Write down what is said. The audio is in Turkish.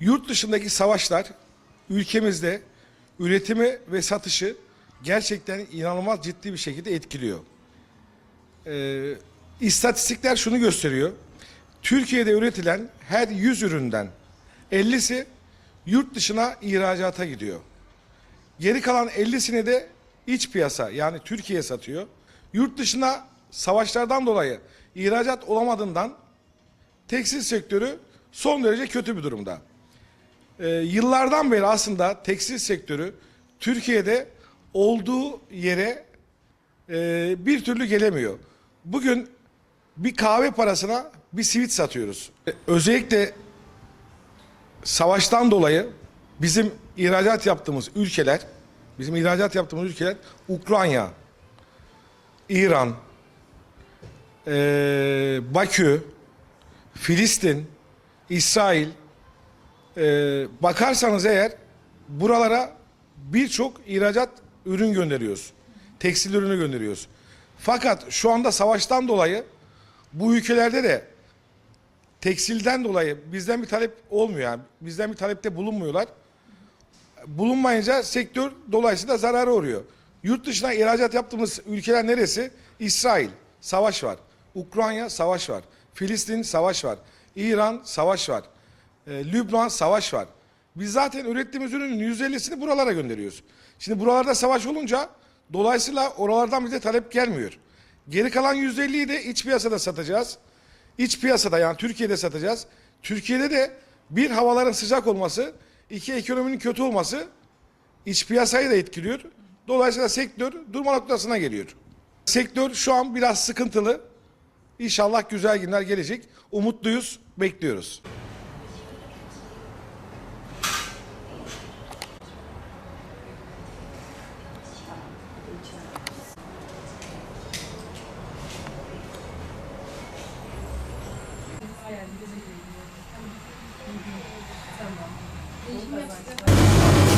Yurt dışındaki savaşlar ülkemizde üretimi ve satışı gerçekten inanılmaz ciddi bir şekilde etkiliyor. Ee, istatistikler şunu gösteriyor. Türkiye'de üretilen her 100 üründen 50'si yurt dışına ihracata gidiyor. Geri kalan 50'sini de iç piyasa yani Türkiye satıyor. Yurt dışına savaşlardan dolayı ihracat olamadığından tekstil sektörü son derece kötü bir durumda. Ee, yıllardan beri aslında tekstil sektörü Türkiye'de olduğu yere e, bir türlü gelemiyor. Bugün bir kahve parasına bir sivit satıyoruz. E, Özellikle savaştan dolayı bizim ihracat yaptığımız ülkeler, bizim ihracat yaptığımız ülkeler Ukrayna, İran, e, Bakü, Filistin, İsrail, e, bakarsanız eğer buralara birçok ihracat ürün gönderiyoruz. Tekstil ürünü gönderiyoruz. Fakat şu anda savaştan dolayı bu ülkelerde de tekstilden dolayı bizden bir talep olmuyor. Yani. Bizden bir talepte bulunmuyorlar. Bulunmayınca sektör dolayısıyla zarara uğruyor. Yurt dışına ihracat yaptığımız ülkeler neresi? İsrail, savaş var. Ukrayna, savaş var. Filistin, savaş var. İran, savaş var. Ee, Lübnan, savaş var. Biz zaten ürettiğimiz ürünün %50'sini buralara gönderiyoruz. Şimdi buralarda savaş olunca dolayısıyla oralardan bize talep gelmiyor. Geri kalan %50'yi de iç piyasada satacağız. İç piyasada yani Türkiye'de satacağız. Türkiye'de de bir havaların sıcak olması, iki ekonominin kötü olması iç piyasayı da etkiliyor. Dolayısıyla sektör durma noktasına geliyor. Sektör şu an biraz sıkıntılı. İnşallah güzel günler gelecek. Umutluyuz, bekliyoruz. Değişim yapacak.